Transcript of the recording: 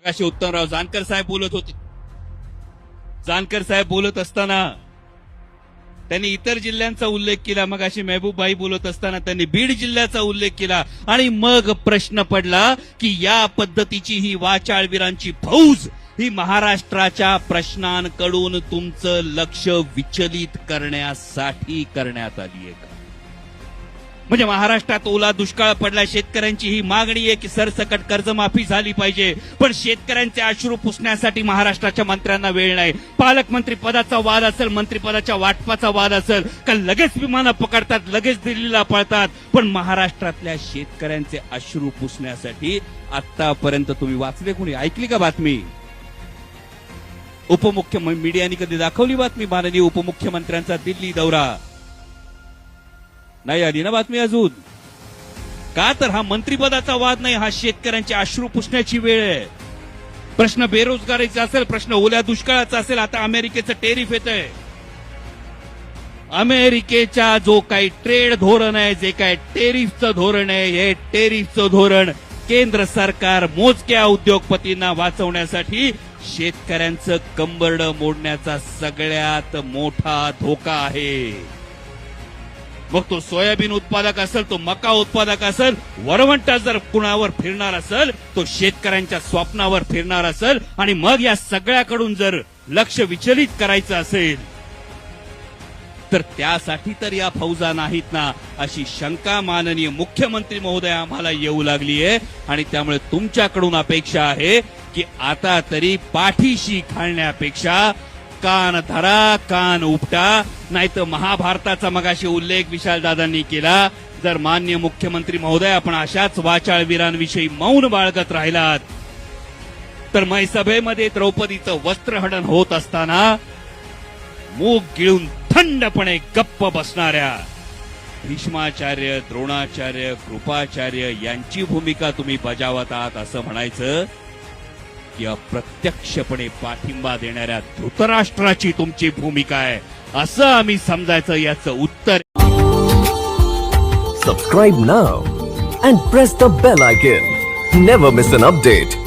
मगाशी उत्तमराव जानकर साहेब बोलत होते. जानकर साहेब बोलत असताना त्यांनी इतर जिल्ह्यांचा उल्लेख केला. मग अशी मेहबूबबाई बोलत असताना त्यांनी बीड जिल्ह्याचा उल्लेख केला. आणि मग प्रश्न पडला की या पद्धतीची ही वाचाळवीरांची फौज ही महाराष्ट्राच्या प्रश्नांकडून तुमचं लक्ष विचलित करण्यासाठी करण्यात आली आहे का? म्हणजे महाराष्ट्रात ओला दुष्काळ पडला शेतकऱ्यांची ही मागणी आहे की सरसकट कर्जमाफी झाली पाहिजे. पण शेतकऱ्यांचे अश्रू पुसण्यासाठी महाराष्ट्राच्या मंत्र्यांना वेळ नाही. पालकमंत्री पदाचा वाद असेल मंत्रिपदाच्या वाटपाचा वाद असेल का लगेच विमानं पकडतात लगेच दिल्लीला पळतात. पण महाराष्ट्रातल्या शेतकऱ्यांचे अश्रू पुसण्यासाठी आतापर्यंत तुम्ही वाचले कोणी? ऐकली का बातमी? उपमुख्यमंत्री मीडियाने कधी दाखवली बातमी? माननीय उपमुख्यमंत्र्यांचा दिल्ली दौरा. नाही आली ना बातमी अजून? का तर हा मंत्रीपदाचा वाद नाही हा शेतकऱ्यांचे अश्रू पुसण्याची वेळ आहे. प्रश्न बेरोजगारीचा असेल प्रश्न ओल्या दुष्काळाचा असेल आता अमेरिकेचं टेरिफ येत आहे अमेरिकेच्या जो काही ट्रेड धोरण आहे जे काही टेरिफचं धोरण आहे हे टेरिफचं धोरण केंद्र सरकार मोजक्या उद्योगपतींना वाचवण्यासाठी शेतकऱ्यांचं कंबरड मोडण्याचा सगळ्यात मोठा धोका आहे. मग तो सोयाबीन उत्पादक असेल तो मका उत्पादक असेल वरवंटा जर कुणावर फिरणार असेल तो शेतकऱ्यांच्या स्वप्नावर फिरणार असेल आणि मग या सगळ्याकडून जर लक्ष विचलित करायचं असेल तर त्यासाठी तर या फौजा नाहीत ना अशी शंका माननीय मुख्यमंत्री महोदय आम्हाला येऊ लागली आहे आणि त्यामुळे तुमच्याकडून अपेक्षा आहे की आता तरी पाठीशी घालण्यापेक्षा कान धरा कान उपटा. नाहीतर महाभारताचा मगाशी उल्लेख विशालदादांनी केला. जर मान्य मुख्यमंत्री महोदय आपण अशाच वाचाळवीरांविषयी मौन बाळगत राहिलात तर मैसभेमध्ये द्रौपदीचं वस्त्रहडन होत असताना मूग गिळून थंडपणे गप्प बसणाऱ्या भीष्माचार्य द्रोणाचार्य कृपाचार्य यांची भूमिका तुम्ही बजावत आहात असं म्हणायचं. की प्रत्यक्षपणे पाठिंबा देणाऱ्या धृतराष्ट्राची तुमची भूमिका आहे. असं आम्ही समजायचं याचं उत्तर subscribe now and press the bell icon never miss an update